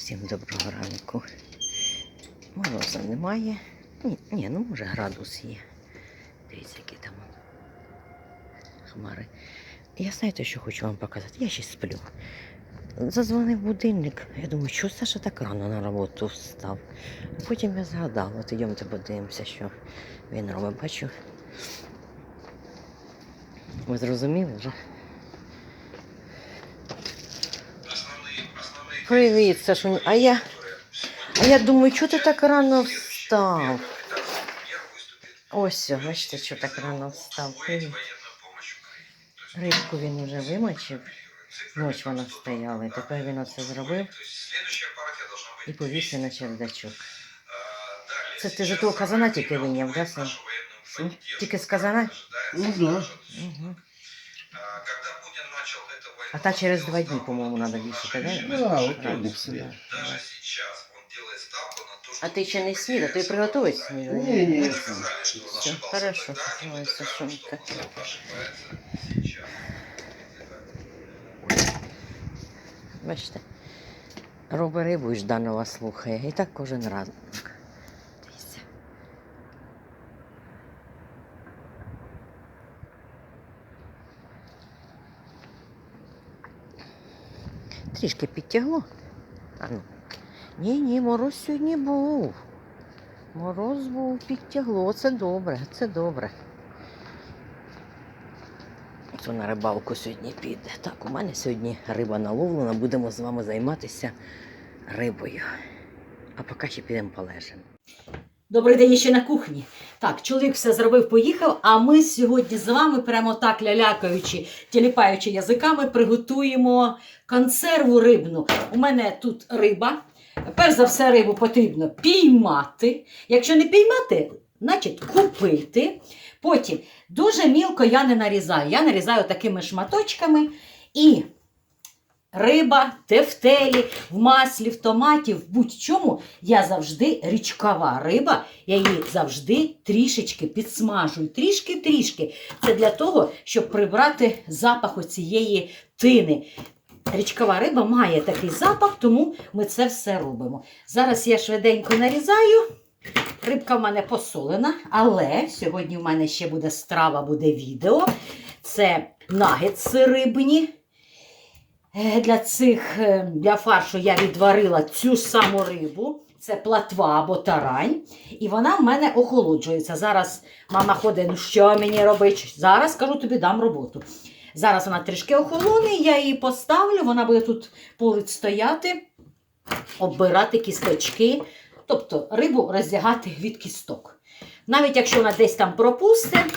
Всім доброго ранку. Мороза немає. Ні, ні, ну може градус є. Дивіться, які там хмари. Я знаєте, що хочу вам показати? Я ще сплю. Зазвонив будильник. Я думаю, що Саша так рано на роботу встав. Потім я згадала, от йдемте подивимося, що він робить. Бачу. Ви зрозуміли вже? Привіт, Сашунь. А я, а я думаю, чого ти так рано встав? Ось, бачите, що так рано встав. Привіт. Рибку він вже вимочив. Ніч вона стояла. І тепер він оце зробив і повісив на чердачок. Це ти ж того казана тільки виняв, да? Тільки з казана? Ну да. Угу. А та через два дні, по-моєму, треба вішати, да? Да, вот Рано. так всегда. А ти ще не снідав, ти приготуй снідання? Не, не, Все, хорошо, ой, Сашонька. Бачите, робить рибу і Жданова слухає. І так кожен раз. Трішки підтягло. А ну. Ні, ні, мороз сьогодні був. Мороз був, підтягло. Це добре, це добре. Хто на рибалку сьогодні піде. Так, у мене сьогодні риба наловлена, будемо з вами займатися рибою. А поки ще підемо полежимо. Добрий день ще на кухні. Так, чоловік все зробив, поїхав. А ми сьогодні з вами, прямо так лялякаючи, тіліпаючи язиками, приготуємо консерву рибну. У мене тут риба. Перш за все, рибу потрібно піймати. Якщо не піймати, значить купити. Потім дуже мілко я не нарізаю. Я нарізаю такими шматочками і. Риба, тефтелі, в маслі, в томаті, в будь-чому я завжди річкова риба, я її завжди трішечки підсмажую. Трішки-трішки. Це для того, щоб прибрати запах оцієї тини. Річкова риба має такий запах, тому ми це все робимо. Зараз я швиденько нарізаю. Рибка в мене посолена, але сьогодні в мене ще буде страва, буде відео. Це нагетси рибні. Е, Для цих е, для фаршу я відварила цю саму рибу. Це платва або тарань. І вона в мене охолоджується. Зараз мама ходить, ну що мені робити? Зараз кажу, тобі дам роботу. Зараз вона трішки охолоне, я її поставлю, вона буде тут поруч стояти, оббирати кісточки, тобто рибу роздягати від кісток. Навіть якщо вона десь там пропустить,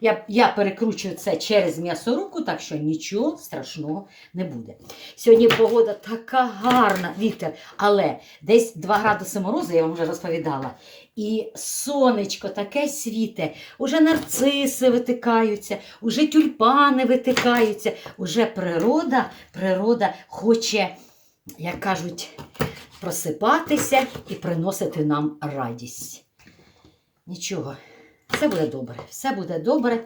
я, я перекручую це через м'ясорубку, так що нічого страшного не буде. Сьогодні погода така гарна, вітер, але десь 2 градуси морозу, я вам вже розповідала. І сонечко таке світе, уже нарциси витикаються, уже тюльпани витикаються, уже природа, природа хоче, як кажуть, просипатися і приносити нам радість. Нічого, все буде добре, все буде добре.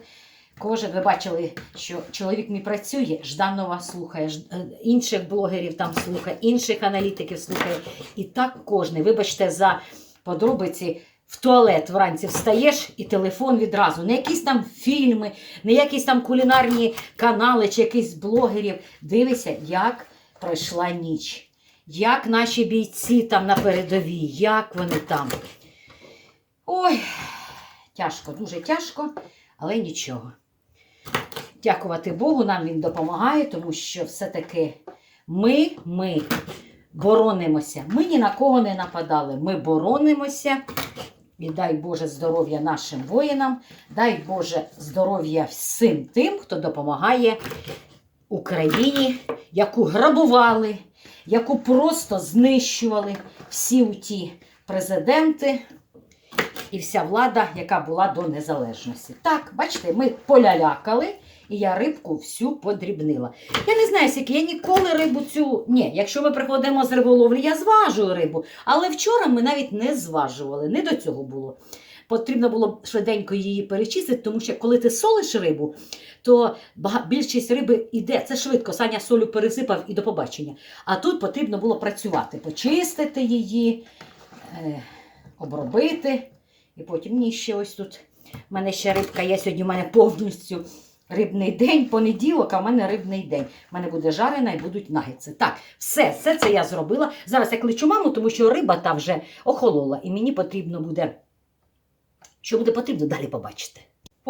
Кожен, ви бачили, що чоловік мій працює, Жданова слухає, е, інших блогерів там слухає, інших аналітиків слухає. І так кожен. Вибачте за подробиці. В туалет вранці встаєш і телефон відразу. Не якісь там фільми, не якісь там кулінарні канали чи якісь блогерів. Дивися, як пройшла ніч. Як наші бійці там на передовій, як вони там. Ой, тяжко, дуже тяжко, але нічого. Дякувати Богу, нам він допомагає, тому що все-таки ми, ми боронимося. Ми ні на кого не нападали. Ми боронимося. І дай Боже здоров'я нашим воїнам, дай Боже здоров'я всім тим, хто допомагає Україні, яку грабували, яку просто знищували всі ті президенти і вся влада, яка була до незалежності. Так, бачите, ми полялякали, і я рибку всю подрібнила. Я не знаю, скільки я ніколи рибу цю. Ні, якщо ми приходимо з риболовлі, я зважую рибу. Але вчора ми навіть не зважували, не до цього було. потрібно було швиденько її перечистити, тому що коли ти солиш рибу, то більшість риби йде. Це швидко. Саня солю пересипав і до побачення. А тут потрібно було працювати, почистити її, е, обробити. І потім мені ще ось тут. У мене ще рибка є сьогодні. У мене повністю рибний день, понеділок, а в мене рибний день. У мене буде жарена і будуть нагетси. Так, все, все це я зробила. Зараз я кличу маму, тому що риба та вже охолола, і мені потрібно буде. Що буде потрібно, далі побачите.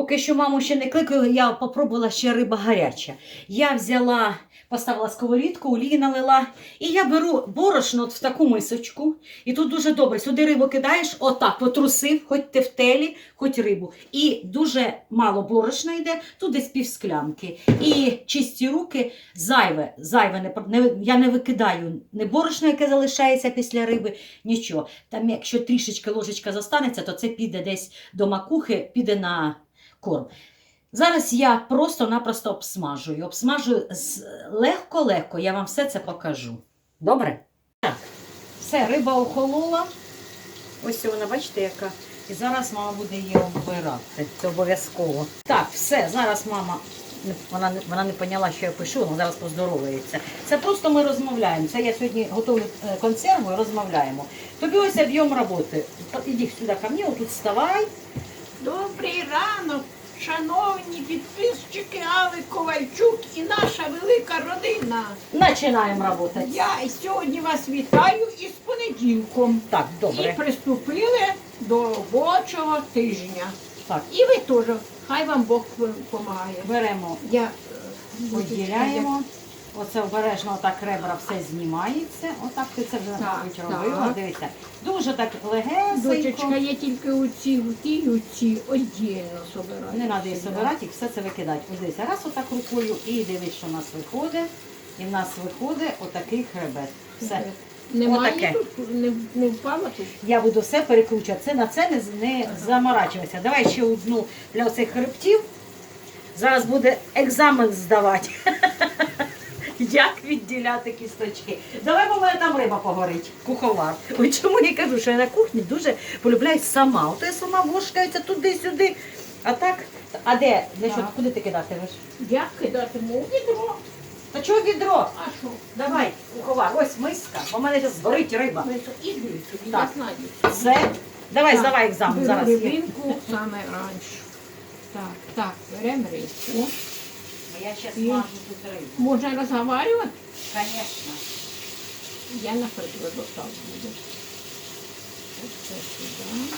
Поки що маму ще не кликаю, я попробувала ще риба гаряча. Я взяла, поставила сковорідку, олії налила, і я беру борошно от в таку мисочку. І тут дуже добре. Сюди рибу кидаєш, отак потрусив, хоч ти в телі, хоч рибу. І дуже мало борошна йде, тут десь пів склянки. І чисті руки, зайве, зайве не, я не викидаю не борошно, яке залишається після риби, нічого. Там, якщо трішечки ложечка застанеться, то це піде десь до макухи, піде на корм. Зараз я просто-напросто обсмажую. Обсмажую легко-легко, я вам все це покажу. Добре? Так, все, риба охолола. Ось вона, бачите, яка. І зараз мама буде її оббирати. Це обов'язково. Так, все, зараз мама. Вона, вона не поняла, що я пишу, вона зараз поздоровається. Це просто ми розмовляємо. Це я сьогодні готую е, консерву і розмовляємо. Тобі ось об'єм роботи. Іди сюди ко мені, отут вставай. Добрий ранок, шановні підписчики Алли Ковальчук і наша велика родина. Починаємо працювати. Я сьогодні вас вітаю із понеділком. Так, І приступили до робочого тижня. Так, І ви теж. Хай вам Бог допомагає. беремо, Я е, поділяємо. Оце обережно отак ребра все знімається. Отак ти це вже мабуть робила. Дивіться. Дуже так легесенько. Дочечка, я тільки оці, ті, оці віддільно собираю. Не треба їх збирати, їх все це викидати. Ось дивіться, раз отак рукою і дивись, що в нас виходить. І в нас виходить отакий хребет. Все. Немає Отаке. тут, не, не впала тут. Я буду все перекручувати. Це на це не, не заморачуватися. Давай ще одну для оцих хребтів. Зараз буде екзамен здавати. Як відділяти кісточки? Давай, бо мене там риба погорить, куховар. Ой, чому я кажу, що я на кухні дуже полюбляю сама. Ото я сама вошкаюся туди-сюди. А так, а де? Де Так. куди ти кидатимеш? Я кидатиму у відро. Та чого відро? А що? Давай, куховар, ось миска, бо в мене зараз згорить риба. Ми я Так. знаю. Давай, Так, здавай екзамен беру зараз. рибинку саме раніше. Так, так, беремо рибку. Я ще І- смажу тут рибу. Можна розговорювати? Звісно. Я наприклад отак буду. Оце сюди.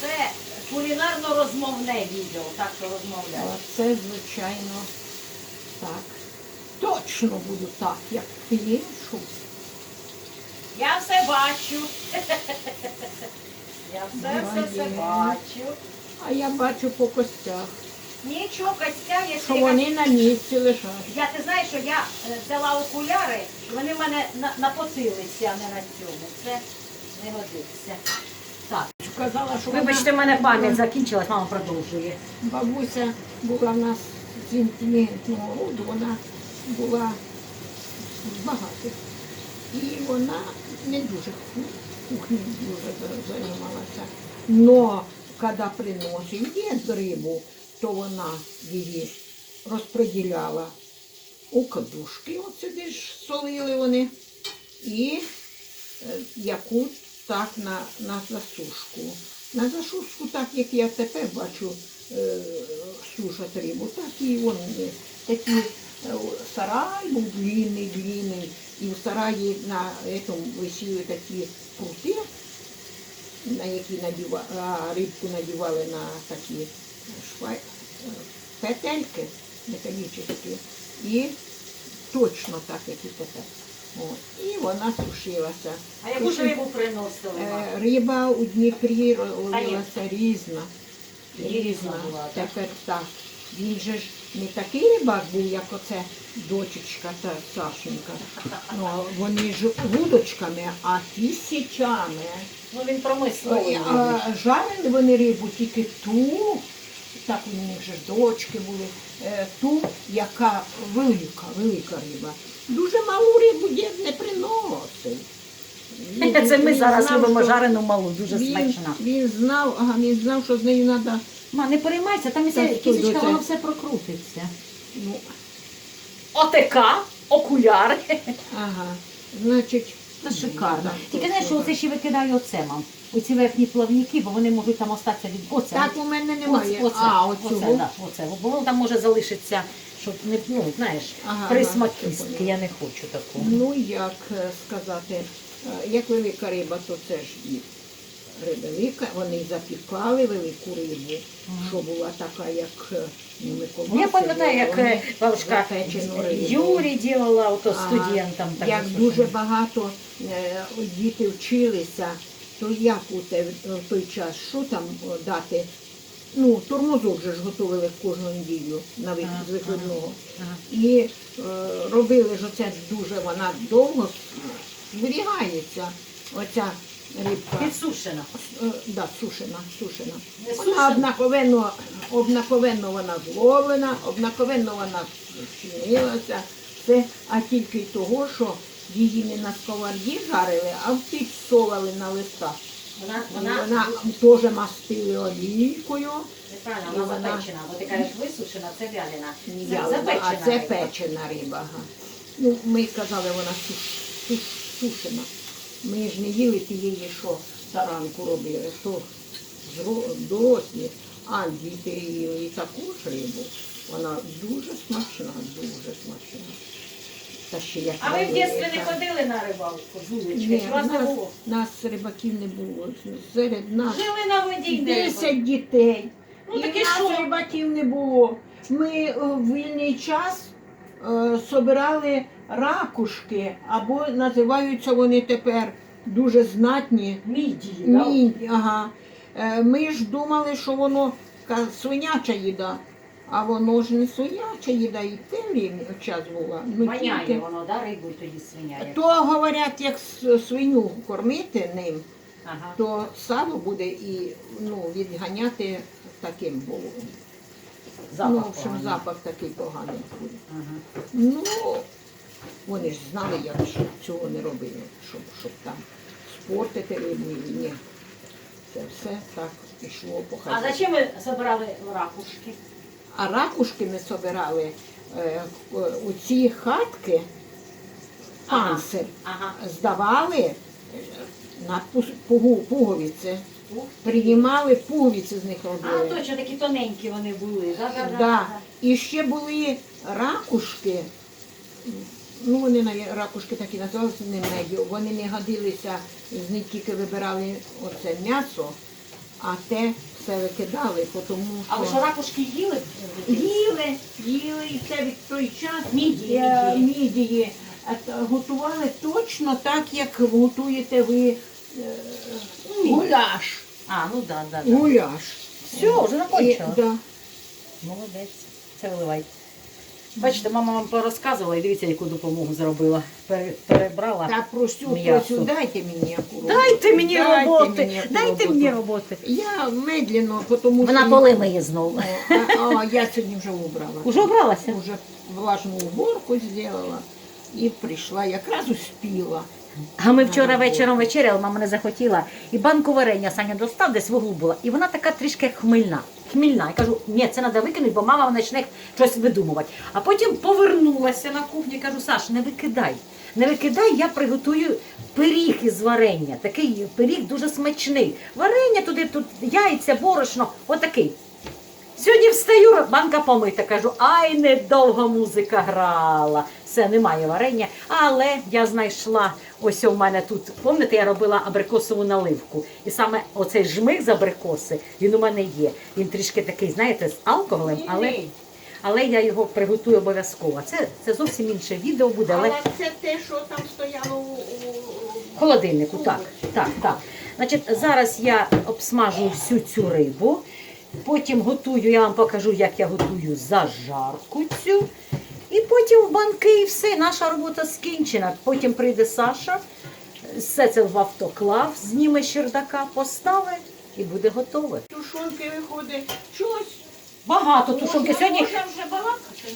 Це кулінарно-розмовне відео, так що розмовляю. Оце, звичайно, так. Точно буду так, як пишу. Я все бачу. Я все, все, все Молодець. бачу. А я бачу по костях, Нічого, Костя, що якщо вони на місці лежать. я ти знаєш, що я е, взяла окуляри, вони в мене на, на а не на цьому. Це не годиться. Так. Казала, що Вибачте, в мене пам'ять закінчилась, мама продовжує. Бабуся була в нас з інтелігентного роду, вона була з багатих. І вона не дуже кухнею дуже за- займалася. Но коли приносив дід рибу, то вона її розподіляла у кадушки, от сюди ж солили вони, і е, яку так на, на засушку. На засушку, так як я тепер бачу, е, сушать рибу, так і вони. Такі е, сарай був длинний, длинний, і в сараї на цьому висіли такі прути, на які надіва, рибку надівали на такі петельки металічні. І точно так, як і тепер. І вона сушилася. А яку ж рибу приносили? вам? Е, Риба у Дніпрі ловилася різна. І різна була, так? Тепер так. Він же ж не такий рибак був, як оце дочечка та Сашенька. Ну, а вони ж вудочками, а тисячами. Ну він промисловий. А жарили вони рибу тільки ту, так у них же дочки були, е, ту, яка велика, велика риба. Дуже малу рибу дід не приносив. Він- Це ми він зараз знав, любимо що- жарену малу, дуже він, смачна. Він знав, ага, він знав, що з нею треба. Ма, не переймайся, там Так, що, кізочка, доця? воно все прокрутиться. Ну, ОТК, окуляри. ага. Значить, Це шикарно. Тільки знаєш, що оце ще викидаю оце, мам. Оці верхні плавники, бо вони можуть там остатися від оце. Так у мене немає. Оце, оце, а, оце, оцього. да, оце. Бо воно там може залишитися, щоб не, ну, знаєш, Ага, присмак кістки, я не хочу такого. Ну, як е, сказати, е, як велика риба, то це ж і велика. Вони запікали велику рибу, що була така, як е, ну, Ну, Я пам'ятаю, як е, бабушка запечену рибу. Юрі ділила ото студентам. так як дуже багато е, діти вчилися, то як у те, в той час, що там дати? Ну, тормозок же ж готували кожну неділю на з виходного. І е, робили ж оце дуже, вона довго зберігається, оця рибка. Підсушена. Е, да, сушена, сушена. Не Вона сушена? однаковенно, однаковенно вона зловлена, однаковенно вона чинилася. Все, а тільки того, що її не на сковороді жарили, а в на листах. Вона, вона, Вона теж мастили олійкою. неправильно, вона вона- запечена, бо ти кажеш висушена, це вялена. Це запечена а це риба. печена риба. Ага. Ну, ми казали, вона суш, суш, сушена. Ми ж не їли тієї, що таранку робили, то дорослі, а діти їли і таку ж рибу. Вона дуже смачна, дуже смачна. Та ще як А ви в дитинстві не ходили на рибалку з? Ні, Чи вас не нас, було? нас рибаків не було. Серед нас Жили на воді, де рибалку. Десять дітей. Ну, і так в нас що? рибаків не було. Ми е, в вільний час е, собирали ракушки, або називаються вони тепер дуже знатні. Мідії, да? Ага. Е, Ми ж думали, що воно ка- свиняча їда, а воно ж не свиняча їда, і в час була. Ну, Воняє тільки- воно, да, рибу тоді свиняє. То говорять, як с- свиню кормити ним, Ага. то сало буде і ну, відганяти таким було. Запах ну, в общем, поганий. запах такий поганий буде. Ага. Ну, вони ж знали, як щоб цього не робили, щоб, щоб там спортити рибу і ні. Це все так пішло по хаті. А зачем ви забирали ракушки? А ракушки ми собирали е, у ці хатки, панцир, Ага. здавали на пугу- пуговиці. Приймали пуговиці з них робили. А, точно, такі тоненькі вони були. Да, да, да, Да. І ще були ракушки. Ну, вони навіть ракушки такі називалися, не меді. Вони не годилися, з них тільки вибирали оце м'ясо, а те все викидали, тому А ви що що ракушки їли? їли, їли, і це від той час Мідії, е, мідії. мідії е, готували точно так, як готуєте ви е, гуляш. А, ну да, да, да. Гуляш. Все, вже І, закончила. да. Молодець. Це виливай. Бачите, мама вам порозказувала і дивіться, яку допомогу зробила. Пере- Перебрала. Та просю, М'ясо. просю, дайте мені роботу. Дайте мені Дайте роботи! мені Дайте роботу. мені роботи. Я медленно, тому Вона що... поли миє знову. О, а, а, я сьогодні вже убрала. Уже обралася? Уже влажну уборку зробила і прийшла, якраз успіла. А ми вчора вечором вечеряли, мама не захотіла. І банку варення Саня достав, десь в углу була. І вона така трішки хмельна. Хмільна. Я кажу, ні, це треба викинути, бо мама почне щось видумувати. А потім повернулася на кухню і кажу, Саш, не викидай. Не викидай, я приготую пиріг із варення. Такий пиріг дуже смачний. Варення туди, тут яйця, борошно, отакий. Сьогодні встаю, банка помита, кажу, ай, недовго музика грала. Все, немає варення. Але я знайшла, ось у мене тут, пам'ятаєте, я робила абрикосову наливку. І саме оцей жмих з абрикоси, він у мене є. Він трішки такий, знаєте, з алкоголем, але, але я його приготую обов'язково. Це, це зовсім інше відео буде, але Але це те, що там стояло у, у- холодильнику, так, так, так. Значить, зараз я обсмажу всю цю рибу. Потім готую, я вам покажу, як я готую зажарку цю. І потім в банки і все, наша робота скінчена. Потім прийде Саша, все це в автоклав, зніме чердака, поставить і буде готове. тушонки виходить. Щось. Багато тушонки. Сьогодні Можна вже балакати.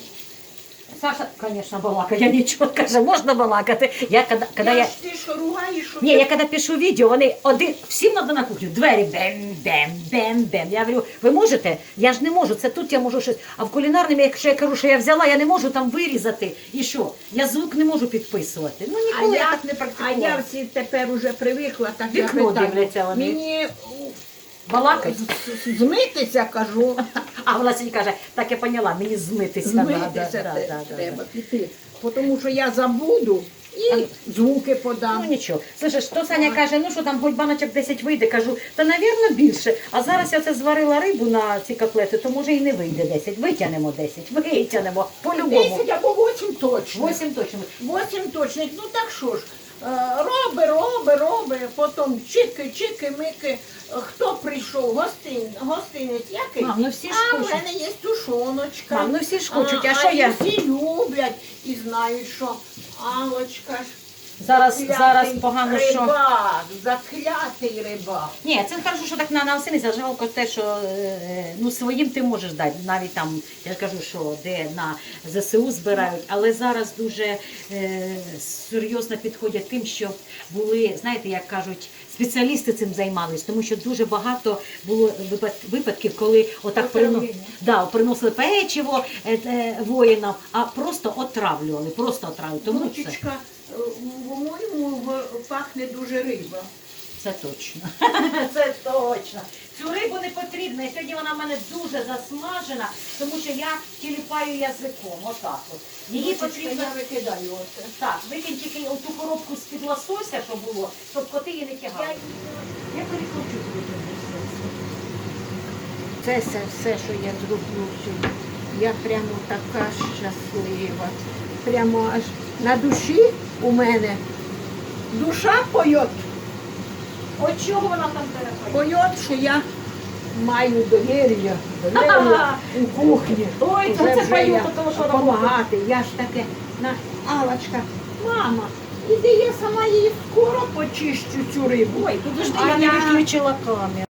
Саша, звісно, балакає, я нічого каже, можна балакати. Я коли, коли я, Я ти що ругаєш, що ні, я коли пишу відео, вони один, всім треба на кухню, двері бем, бем, бем, бем. Я говорю, ви можете? Я ж не можу, це тут я можу щось. А в кулінарному, якщо я кажу, що я взяла, я не можу там вирізати. І що? Я звук не можу підписувати. Ну А ніколи я, я, так не а я всі тепер уже привикла, так я Вікно питаю. дивляться вони. Мені Балакать. змитися, кажу, А вона сьогодні каже, так я поняла, мені змитися. змитися те- треба піти. Тому що я забуду і звуки подам. Ну нічого. Слушай, то Саня каже, ну що там хоч баночок 10 вийде. Кажу, та навірно більше. А зараз я це зварила рибу на ці котлети, то може і не вийде 10. Витягнемо 10. Витягнемо. По-любому. 10 або 8 точно. 8 точно. 8 точних, ну так що ж. е, Роби, роби, роби, потім чики, чики, мики. Хто прийшов? Гостин, гостинець який? Мам, ну всі ж а в хочуть. мене є тушоночка. Мам, ну всі ж хочуть, а що я? Всі люблять і знають, що Алочка ж Зараз, зараз погано, що. рибак, заклятий рибак. Ні, це хорошо, що так на, на осені жалко те, що е, ну, своїм ти можеш дати. Навіть там, я ж кажу, що де на ЗСУ збирають, але зараз дуже е, серйозно підходять тим, щоб були, знаєте, як кажуть, спеціалісти цим займались, тому що дуже багато було випад- випадків, коли отак прино... Да, приносили печиво е, е, воїнам, а просто отравлювали, просто отравлювали. Тому це, Внучечка, е, по-моєму, пахне дуже риба. це точно. Це точно. Цю рибу не потрібно. І сьогодні вона в мене дуже засмажена, тому що я тіліпаю язиком. Отак от. Її потрібно. я викидаю оце. Так, викинь тільки ту коробку з-під лосося, що було, щоб коти її не тягали. Я перекручу. Це все, все, що я зроблю сьогодні. Я прямо така щаслива. Прямо аж на душі у мене душа поет. От чого вона там переходить? Поет, що я маю довір'я, довір'я у кухні. Ой, Уже це вже пою, тому що вона допомагати. Я ж таке на Алочка, мама, іди я сама її скоро почищу цю рибу. Ой, подожди, я не виключила камеру.